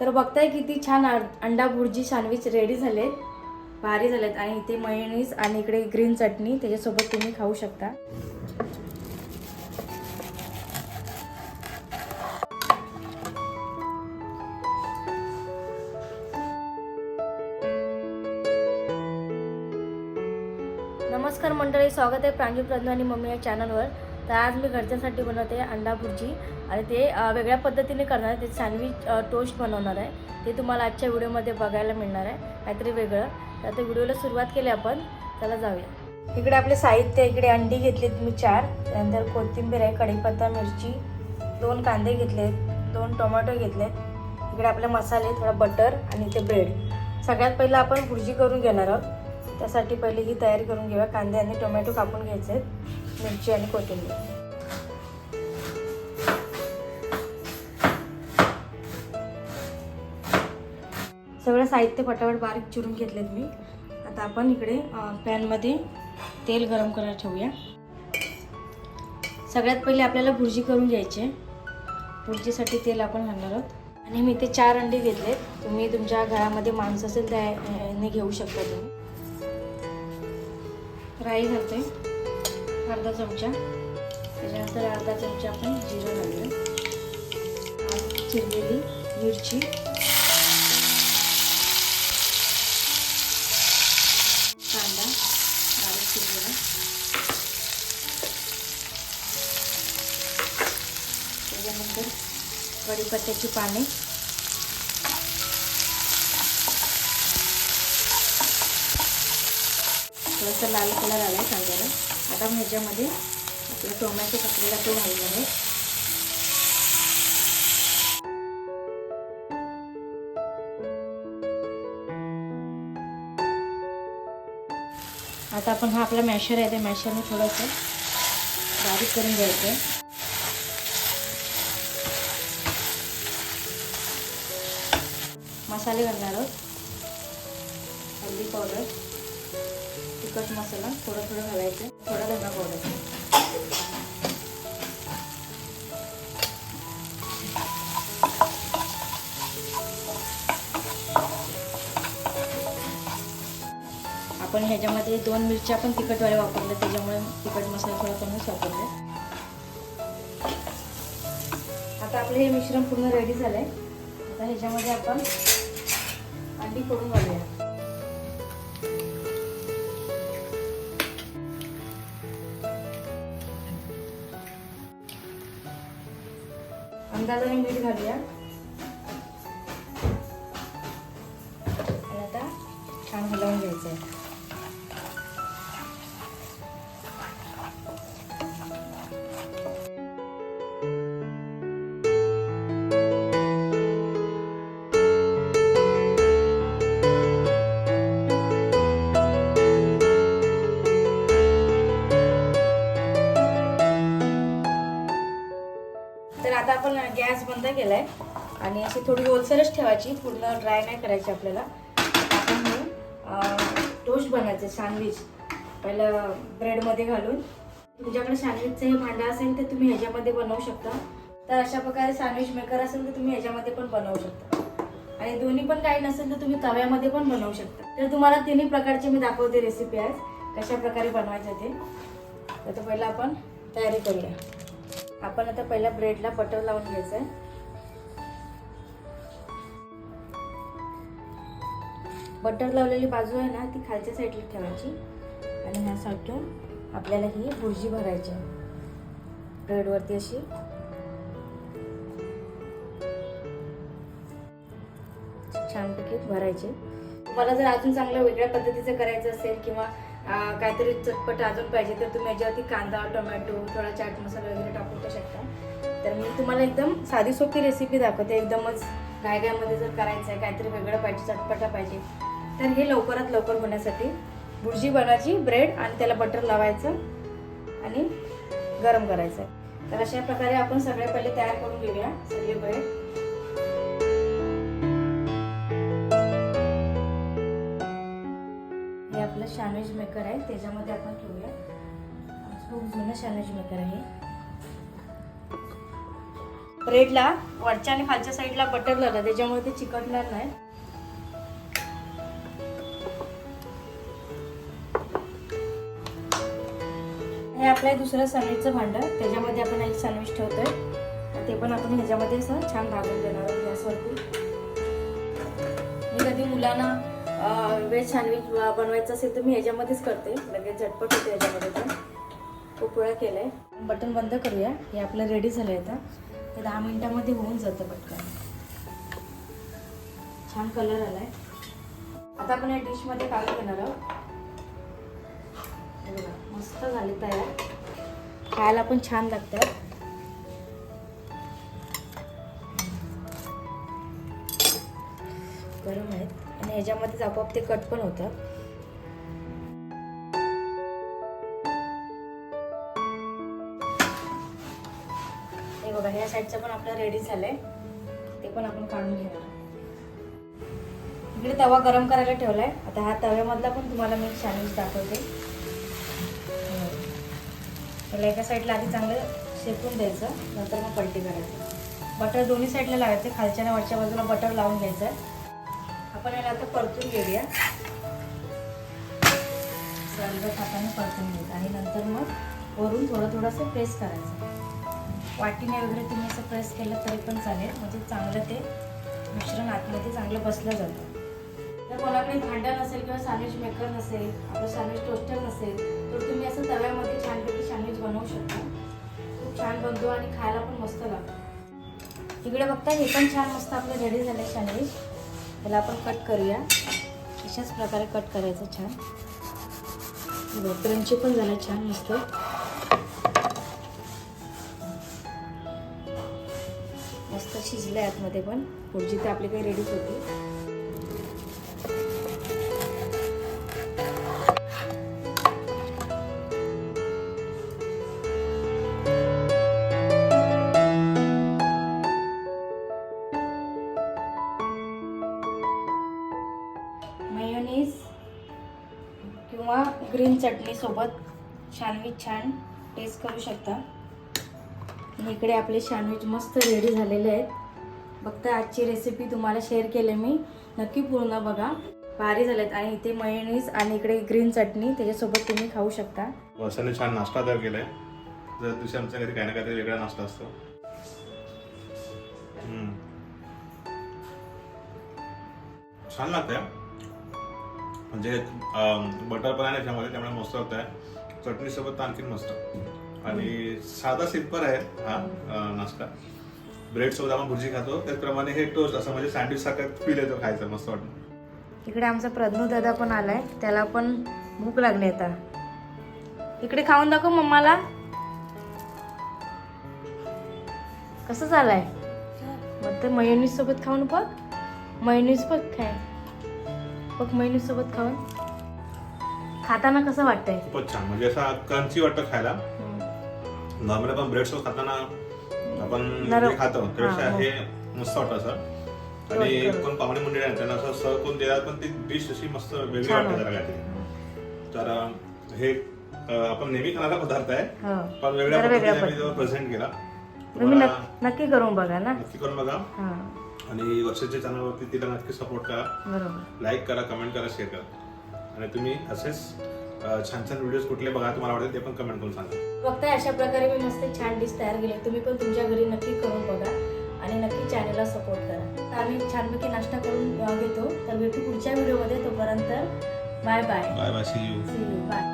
तर बघताय किती छान अंडा भुर्जी सँडविच रेडी झालेत. भारी झालेत. आणि इथे मयनीस आणि इकडे ग्रीन चटणी त्याच्यासोबत तुम्ही खाऊ शकता. नमस्कार मंडळी स्वागत आहे प्रांजू प्रज्ञा आणि मम्मी या चॅनलवर तर आज मी घरच्यांसाठी बनवते अंडा भुर्जी. आणि ते वेगळ्या पद्धतीने करणार आहे. ते सँडविच टोस्ट बनवणार आहे. ते तुम्हाला आजच्या व्हिडिओमध्ये बघायला मिळणार आहे. काहीतरी वेगळं. तर आता व्हिडिओला सुरुवात केली आपण. चला जाऊया. इकडे आपले साहित्य इकडे अंडी घेतलीत मी चार. त्यानंतर कोथिंबीर आहे कढीपत्ता मिरची. दोन कांदे घेतलेत. दोन टोमॅटो घेतलेत. इकडे आपले मसाले थोडा बटर आणि ते ब्रेड. सगळ्यात पहिलं आपण भुर्जी करून घेणार आहोत. त्यासाठी पहिले ही तयारी करून घेऊया. कांदे आणि टोमॅटो कापून घ्यायचे आहेत मिरची आणि कोथिंबीर. सगळं साहित्य पटापट बारीक चिरून घेतलेत मी. आता आपण इकडे पॅनमध्ये तेल गरम करायला ठेवूया. सगळ्यात पहिले आपल्याला भुर्जी करून घ्यायची आहे. भुर्जीसाठी तेल आपण घालणार आहोत. आणि मी इथे चार अंडे घेतलेत. तुम्ही तुमच्या घरामध्ये माणसं असेल त्या घेऊ शकता तुम्ही. राई घालते. अर्धा चमचा. त्याच्यानंतर अर्धा चमचा आपण जिरं घालूया चिरलेली मिरची. कांदा बारीक चिरलेला. त्याच्यानंतर कढीपत्त्याची पाने. थोडंसं लाल कलर आला आहे कांद्याला. आता आपण ह्याच्यामध्ये आपला टोमॅटो कापलेला तो घालणार आहे. आता आपण हा आपला मॅशर आहे त्या मॅशरने थोडंसं बारीक करून घ्यायचं आहे. मसाले घालणार आहोत. हल्दी पावडर. तिखट मसाला थोडं थोडं घालायचं थोडा धना पावडर. आपण ह्याच्यामध्ये दोन मिरच्या पण तिखटवाले वापरल्या त्याच्यामुळे तिखट मसाला थोडा कमीच वापरला आता आपलं हे मिश्रण पूर्ण रेडी झालंय. आता ह्याच्यामध्ये आपण अंडी फोडून घालूया. अंदाजाने मीठ घालूया. आणि आता छान हलवून घ्यायचं आहे गॅस बंद केलाय. आणि अशी थोडी ओलसरच ठेवायची पूर्ण ड्राय नाही करायची आपल्याला. आपण टोस्ट बनवायचे सँडविच. पहिलं ब्रेडमध्ये घालून. तुमच्याकडे सँडविचचं हे भांडं असेल तर तुम्ही ह्याच्यामध्ये बनवू शकता. तर अशा प्रकारे सँडविच मेकर असेल तर तुम्ही ह्याच्यामध्ये पण बनवू शकता. आणि दोन्ही पण काही नसेल तर तुम्ही तव्यामध्ये पण बनवू शकता. तर तुम्हाला तिन्ही प्रकारची मी दाखवते रेसिपी आज कशा प्रकारे बनवायचं ते. तर पहिलं आपण तयारी करूया. आपण आता पहिल्या ब्रेडला बटर लावून घ्यायचं आहे बटर लावलेली बाजू आहे ना ती खालच्या साईडला ठेवायची. आणि ह्या साठून आपल्याला ही भुर्जी भरायची आहे. ब्रेडवरती अशी. छानपैकी भरायची. तुम्हाला जर अजून चांगलं वेगळ्या पद्धतीचं करायचं असेल किंवा काहीतरी चटपट अजून पाहिजे तर तुम्ही याच्यावरती कांदा टोमॅटो थोडा चाट मसाला वगैरे टाकू शकता. तर मी तुम्हाला एकदम साधी सोपी रेसिपी दाखवते. एकदमच गायगामध्ये जर करायचं आहे काहीतरी वेगळं पाहिजे चटपटा पाहिजे. तर हे लवकरात लवकर होण्यासाठी भुर्जी बनवायची ब्रेड आणि त्याला बटर लावायचं आणि गरम करायचं तर अशा प्रकारे आपण सगळे पहिले तयार करून घेऊया. सगळे ब्रेड मेकर आहे त्याच्यामध्ये आपण ठेवूया. खूप जुनं मेकर आहे. ब्रेडला वरच्या आणि खालच्या साईडला बटर लावलं त्याच्यामुळे ते चिकटणार नाही. हे आपलं आहे दुसरं सँडविचचं भांडं त्याच्यामध्ये आपण एक सँडविच ठेवतोय. ते पण आपण ह्याच्यामध्ये असं छान भाजून देणार गॅसवरती. मी कधी मुलांना वेज सँडविच बनवायचं असेल तर मी ह्याच्यामध्येच करते. लगेच झटपट होते ह्याच्यामध्ये पण. खूप वेळा केलं आहे बटन बंद करूया. हे आपलं रेडी झालं आहे आता. हे दहा मिनिटामध्ये होऊन जातं पटकन. छान कलर आला आहे आता आपण या डिशमध्ये काय घेणार आहोत? मस्त झाले तयार. खायला पण छान लागतात. ह्याच्यामध्येच आपोआप ते कट पण होतं. हे बघा ह्या साईडचं पण आपलं रेडी झालंय. ते पण आपण काढून घेणार इकडे तवा गरम करायला ठेवलाय. आता हा तव्यामधला पण तुम्हाला मी सँडविच दाखवते. त्याला एका साईडला आधी चांगलं शेकून द्यायचं नंतर मग पलटी करायचं. बटर दोन्ही साईडला लावायचं. खालच्या आणि वरच्या बाजूला बटर लावून घ्यायचं. आपण याला आता परतून घेऊया. सरबत हाताने परतून घेऊ आणि नंतर मग वरून थोडं थोडंसं प्रेस करायचं. वाटीने वगैरे तुम्ही असं प्रेस केलं तरी पण चालेल. म्हणजे चांगलं ते मिश्रण आतमध्ये चांगलं बसलं जातं. जर कोणाकडे भांडण नसेल किंवा सँडविच मेकर नसेल आपलं सँडविच टोस्टर नसेल तर तुम्ही असं तव्यामध्ये छानपैकी सँडविच बनवू शकता. खूप छान बनतो आणि खायला पण मस्त लागतो. इकडे बघता हे पण छान मस्त आपलं रेडी झालं आहे सँडविच त्याला आपण कट करूया. अशाच प्रकारे कट करायचं छान. क्रंची पण झालं छान मस्त. मस्त आहे आतमध्ये पण. पुढची तर आपली काही रेडीच होती. चटणीसोबत चटणी सँडविच छान टेस्ट करू शकता. इकडे आपले सँडविच मस्त रेडी झालेले आहेत. फक्त आजची रेसिपी तुम्हाला शेअर केले मी. नक्की पूर्ण बघा. भारी झालेत. आणि इथे मयनीस आणि इकडे ग्रीन चटणी त्याच्यासोबत तुम्ही खाऊ शकता. वर्षाने छान नाश्ता तयार केलाय. जर दिवशी आमच्या घरी काही ना काहीतरी वेगळा नाश्ता असतो. छान लागतंय. म्हणजे बटर पण आहे त्याच्यामध्ये त्यामुळे मस्त होत आहे चटणी सोबत तर आणखीन मस्त. आणि साधा सिंपल आहे हा नाश्ता. ब्रेड सोबत आपण भुर्जी खातो. त्याचप्रमाणे हे टोस्ट असं म्हणजे सँडविच सारखं फील येतो खायचं मस्त वाटतं. इकडे आमचा प्रज्ञू दादा पण आलाय. त्याला पण भूक लागली आता. इकडे खाऊन दाखव मम्माला. कसं झालंय? मग ते मयोनीज सोबत खाऊन बघ. मयोनीज बघ काय. बघ मयोनीज सोबत खाऊन? खाताना कसं वाटतंय? खूपच छान. म्हणजे असा क्रंची वाटतं खायला. नॉर्मल आपण ब्रेड सॉस खाताना आपण नरम. खातो त्यापेक्षा हा, हो. हे मस्त वाटतं असं. आणि बरोबर. कोण पाहुणे मंडळी आहेत त्यांना असं सर्व करून देतात पण ती डिश अशी मस्त वेगळी छान वाटते. जरा काहीतरी. तर अं, हे अं, आपण नेहमी खाणारा पदार्थ आहे. हो. पण वेगळ्या जरा वेगळ्या पद्धतीने प्रेझेंट केला. तुम्ही तुम्हाला नक- नक्की करून बघा ना. नक्की करून बघा. हा. आणि वर्षाच्या चॅनलवरती तिला नक्की सपोर्ट करा. बरोबर. लाईक करा कमेंट करा शेअर करा. आणि तुम्ही असेच छान छान व्हिडिओज कुठले बघा तुम्हाला आवडतील ते पण कमेंट करून सांगा. बघताय अशा प्रकारे मी मस्त छान डिश तयार केली तुम्ही पण तुमच्या घरी नक्की करून बघा आणि नक्की चॅनलला सपोर्ट करा. तर आम्ही छानपैकी नाश्ता करून घेतो. तर भेटू पुढच्या व्हिडिओमध्ये तोपर्यंत bye bye bye bye see you see you bye